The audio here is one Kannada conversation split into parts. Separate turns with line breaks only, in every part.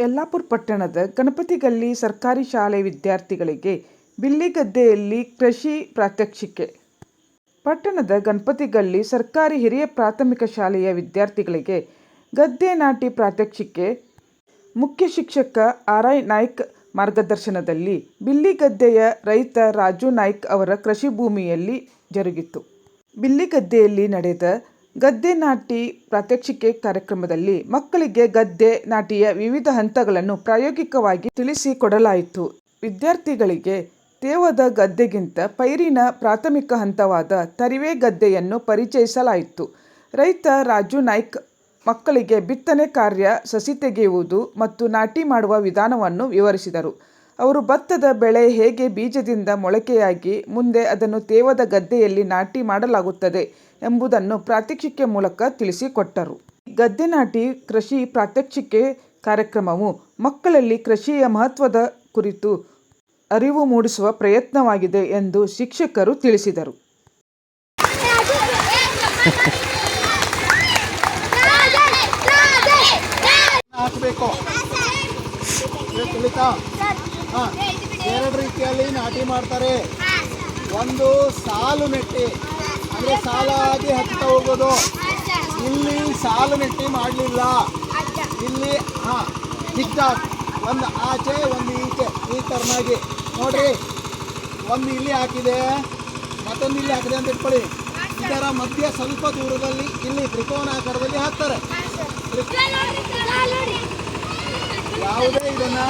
ಯಲ್ಲಾಪುರ ಪಟ್ಟಣದ ಗಣಪತಿ ಗಲ್ಲಿ ಸರ್ಕಾರಿ ಶಾಲೆ ವಿದ್ಯಾರ್ಥಿಗಳಿಗೆ ಬಿಲ್ಲಿಗದ್ದೆಯಲ್ಲಿ ಕೃಷಿ ಪ್ರಾತ್ಯಕ್ಷಿಕೆ. ಪಟ್ಟಣದ ಗಣಪತಿ ಗಲ್ಲಿ ಸರ್ಕಾರಿ ಹಿರಿಯ ಪ್ರಾಥಮಿಕ ಶಾಲೆಯ ವಿದ್ಯಾರ್ಥಿಗಳಿಗೆ ಗದ್ದೆ ನಾಟಿ ಪ್ರಾತ್ಯಕ್ಷಿಕೆ. ಮುಖ್ಯ ಶಿಕ್ಷಕ ಆರ್ ಐ ನಾಯ್ಕ್ ಮಾರ್ಗದರ್ಶನದಲ್ಲಿ ಬಿಲ್ಲಿಗದ್ದೆಯ ರೈತ ರಾಜು ನಾಯ್ಕ್ ಅವರ ಕೃಷಿ ಭೂಮಿಯಲ್ಲಿ ಜರುಗಿತು. ಬಿಲ್ಲಿಗದ್ದೆಯಲ್ಲಿ ನಡೆದ ಗದ್ದೆ ನಾಟಿ ಪ್ರಾತ್ಯಕ್ಷಿಕೆ ಕಾರ್ಯಕ್ರಮದಲ್ಲಿ ಮಕ್ಕಳಿಗೆ ಗದ್ದೆ ನಾಟಿಯ ವಿವಿಧ ಹಂತಗಳನ್ನು ಪ್ರಾಯೋಗಿಕವಾಗಿ ತಿಳಿಸಿಕೊಡಲಾಯಿತು. ವಿದ್ಯಾರ್ಥಿಗಳಿಗೆ ತೇವದ ಗದ್ದೆಗಿಂತ ಪೈರಿನ ಪ್ರಾಥಮಿಕ ಹಂತವಾದ ತರಿವೆ ಗದ್ದೆಯನ್ನು ಪರಿಚಯಿಸಲಾಯಿತು. ರೈತ ರಾಜು ನಾಯ್ಕ್ ಮಕ್ಕಳಿಗೆ ಬಿತ್ತನೆ ಕಾರ್ಯ ಸಸಿ ತೆಗೆಯುವುದು ಮತ್ತು ನಾಟಿ ಮಾಡುವ ವಿಧಾನವನ್ನು ವಿವರಿಸಿದರು. ಅವರು ಭತ್ತದ ಬೆಳೆ ಹೇಗೆ ಬೀಜದಿಂದ ಮೊಳಕೆಯಾಗಿ ಮುಂದೆ ಅದನ್ನು ತೇವದ ಗದ್ದೆಯಲ್ಲಿ ನಾಟಿ ಮಾಡಲಾಗುತ್ತದೆ ಎಂಬುದನ್ನು ಪ್ರಾತ್ಯಕ್ಷಿಕೆ ಮೂಲಕ ತಿಳಿಸಿಕೊಟ್ಟರು. ಗದ್ದೆ ನಾಟಿ ಕೃಷಿ ಪ್ರಾತ್ಯಕ್ಷಿಕೆ ಕಾರ್ಯಕ್ರಮವು ಮಕ್ಕಳಲ್ಲಿ ಕೃಷಿಯ ಮಹತ್ವದ ಕುರಿತು ಅರಿವು ಮೂಡಿಸುವ ಪ್ರಯತ್ನವಾಗಿದೆ ಎಂದು ಶಿಕ್ಷಕರು ತಿಳಿಸಿದರು.
ಹಾಕಬೇಕು ಎರಡು ರೀತಿಯಲ್ಲಿ ನಾಟಿ ಮಾಡ್ತಾರೆ. ಒಂದು ಸಾಲು ನೆಟ್ಟಿ ಅಂದ್ರೆ ಸಾಲಾಗಿ ಹತ್ತಾ ಹೋಗೋದು. ಇಲ್ಲಿ ಸಾಲು ನೆಟ್ಟಿ ಮಾಡಲಿಲ್ಲ. ಇಲ್ಲಿ ಹಾಂ ಜಿಗ್ಜಾಗ್ ಒಂದು ಆಚೆ ಒಂದು ಈಚೆ ಈ ಥರನಾಗಿ. ನೋಡ್ರಿ ಒಂದು ಇಲ್ಲಿ ಹಾಕಿದೆ ಮತ್ತೊಂದು ಇಲ್ಲಿ ಹಾಕಿದೆ ಅಂತ ಇಟ್ಕೊಳ್ಳಿ. ಇದರ ಮಧ್ಯ ಸ್ವಲ್ಪ ದೂರದಲ್ಲಿ ಇಲ್ಲಿ ತ್ರಿಕೋನಾಕಾರದಲ್ಲಿ ಹಾಕ್ತಾರೆ. ಯಾವುದೇ ಇದನ್ನ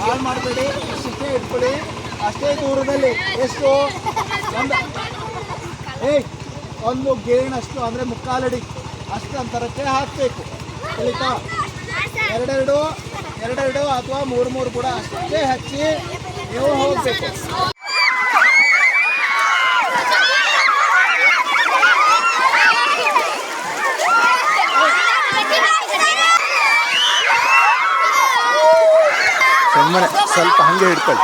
ಹಾಳು ಮಾಡಬೇಡಿ ಶಿಕ್ಷೆ ಇಟ್ಕೊಳ್ಳಿ. ಅಷ್ಟೇ ದೂರದಲ್ಲಿ ಎಷ್ಟು? ಒಂದು ಏಯ್, ಒಂದು ಗೇಣಷ್ಟು ಅಂದರೆ ಮುಕ್ಕಾಲಡಿ. ಅಷ್ಟು ಅಂತರಕ್ಕೆ ಹಾಕಬೇಕು. ಕಲಿತಾ ಎರಡೆರಡು ಎರಡೆರಡು ಅಥವಾ ಮೂರು ಮೂರು ಕೂಡ ಅಷ್ಟೇ ಹಚ್ಚಿ ನೀವು ಹೋಗಬೇಕು.
ಸುಮ್ಮನೆ ಸ್ವಲ್ಪ ಹಂಗೆ ಹಿಡ್ಕೊಳ್ಳಿ